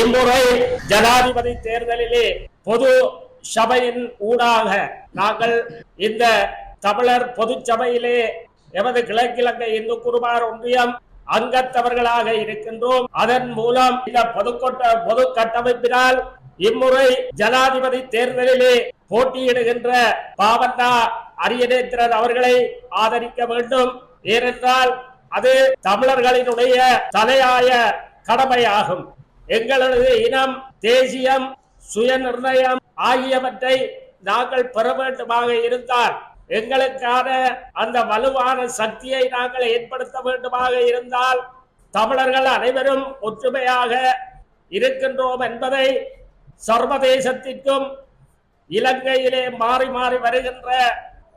இம்முறை ஜனாதிபதி தேர்தலிலே பொது சபையின் ஊடாக நாங்கள் இந்த தமிழர் பொது சபையிலே எமது கிழக்கிழங்கை இந்து குருமார் ஒன்றியம் அங்கத்தவர்களாக இருக்கின்றோம். அதன் மூலம் இந்த பொதுக்கொட்ட பொது கட்டமைப்பினால் இம்முறை ஜனாதிபதி தேர்தலிலே போட்டியிடுகின்ற பாவண்ணா அரியநேத்திரன் அவர்களை ஆதரிக்க வேண்டும். ஏனென்றால் அது தமிழர்களினுடைய தலையாய கடமையாகும். எங்களது இனம் தேசியம் சுயநிர்ணயம் ஆகியவற்றை நாங்கள் பெற வேண்டுமாக இருந்தால் எங்களுக்கான அந்த வலுவான சக்தியை நாங்கள் ஏற்படுத்த வேண்டுமாக இருந்தால் தமிழர்கள் அனைவரும் ஒற்றுமையாக இருக்கின்றோம் என்பதை சர்வதேசத்திற்கும் இலங்கையிலே மாறி மாறி வருகின்ற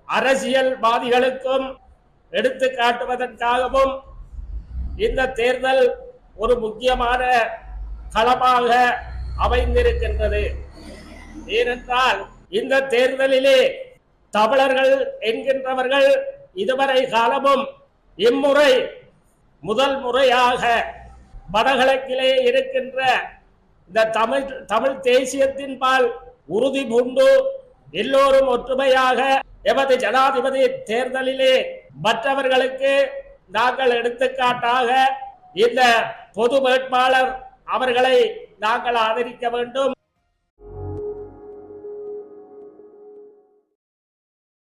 அரசியல்வாதிகளுக்கும் எடுத்து காட்டுவதற்காகவும் இந்த தேர்தல் ஒரு முக்கியமான களமாக அமைந்திருக்கின்றது. ஏனென்றால் இந்த தேர்தலிலே தமிழர்கள் என்கின்றவர்கள் இதுவரை காலமும் இம்முறை முதல் முறையாக வடகிழக்கிலே இருக்கின்ற இந்த தமிழ் தமிழ் தேசியத்தின் பால் உறுதி பூண்டு எல்லோரும் ஒற்றுமையாக எமது ஜனாதிபதி தேர்தலிலே மற்றவர்களுக்கு நாங்கள் எடுத்துக்காட்டாக இந்த பொது வேட்பாளர் அவர்களை நாங்கள் ஆதரிக்க வேண்டும்.